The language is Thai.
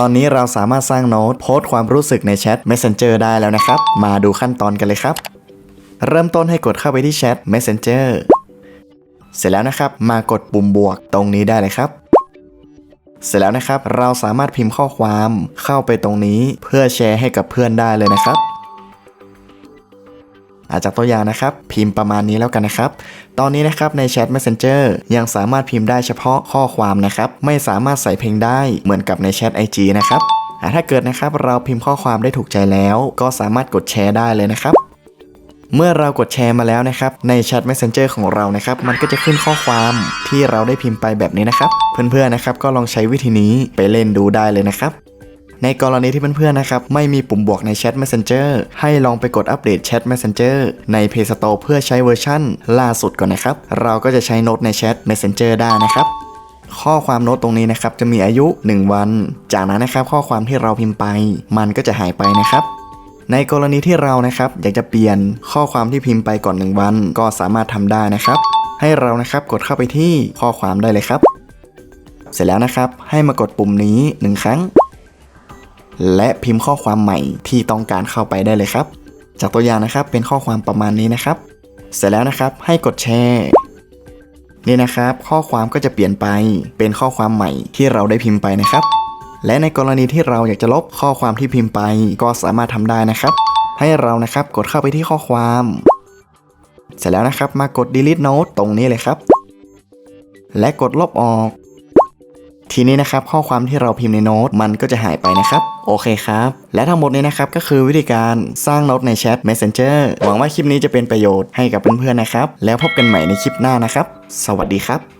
ตอนนี้เราสามารถสร้างโน้ตโพสต์ความรู้สึกในแชท Messenger ได้แล้วนะครับ มาดูขั้นตอนกันเลยครับ เริ่มต้นให้กดเข้าไปที่แชท Messenger เสร็จแล้วนะครับ มากดปุ่มบวกตรงนี้ได้เลยครับ เสร็จแล้วนะครับ เราสามารถพิมพ์ข้อความเข้าไปตรงนี้เพื่อแชร์ให้กับเพื่อนได้เลยนะครับ อาจจากตัวอย่างนะครับ พิมพ์ประมาณนี้แล้วกันนะครับ ตอนนี้นะครับในแชท Messenger ยังสามารถพิมพ์ได้เฉพาะข้อความนะครับ ไม่สามารถใส่เพลงได้เหมือนกับในแชท IG นะครับถ้าเกิดนะครับเราพิมพ์ข้อความได้ถูกใจแล้ว ก็สามารถกดแชร์ได้เลยนะครับเมื่อเรากดแชร์มาแล้วนะครับ ในแชท Messenger ของเรานะครับ มันก็จะขึ้นข้อความที่เราได้พิมพ์ไปแบบนี้นะครับ เพื่อนๆนะครับก็ลองใช้วิธีนี้ไปเล่นดูได้เลยนะครับ ในกรณีที่เพื่อนๆนะครับไม่มีปุ่มบวกในแชท Messenger ให้ลองไปกดอัปเดตแชท Messenger ใน Play Store เพื่อใช้เวอร์ชั่น ล่าสุดก่อนนะครับ เราก็จะใช้โน้ตในแชท Messenger ได้นะครับข้อความโน้ตตรงนี้นะครับจะมีอายุ 1 วัน จากนั้นนะครับข้อความที่เราพิมพ์ไป มันก็จะหายไปนะครับ ในกรณีที่เรานะครับอยากจะเปลี่ยนข้อความที่พิมพ์ไปก่อน 1 วัน ก็สามารถทำได้นะครับ ให้เรานะครับกดเข้าไปที่ข้อความได้เลยครับ เสร็จแล้วนะครับให้มากดปุ่มนี้ 1 ครั้ง และพิมพ์ข้อความใหม่ที่ต้องการเข้าไปได้เลยครับ จากตัวอย่างนะครับเป็นข้อความประมาณนี้นะครับ เสร็จแล้วนะครับให้กดแชร์นี่นะครับ ข้อความก็จะเปลี่ยนไปเป็นข้อความใหม่ที่เราได้พิมพ์ไปนะครับ และในกรณีที่เราอยากจะลบข้อความที่พิมพ์ไป ก็สามารถทำได้นะครับ ให้เรานะครับกดเข้าไปที่ข้อความ เสร็จแล้วนะครับมากด delete note ตรงนี้เลยครับ และกดลบออก ทีนี้นะครับข้อความที่เราพิมพ์ในโน้ตมันก็จะหายไปนะครับ โอเคครับ และทั้งหมดนี้นะครับก็คือวิธีการสร้างโน้ตในแชท Messenger หวังว่าคลิปนี้จะเป็นประโยชน์ให้กับเพื่อนๆนะครับ แล้วพบกันใหม่ในคลิปหน้านะครับ สวัสดีครับ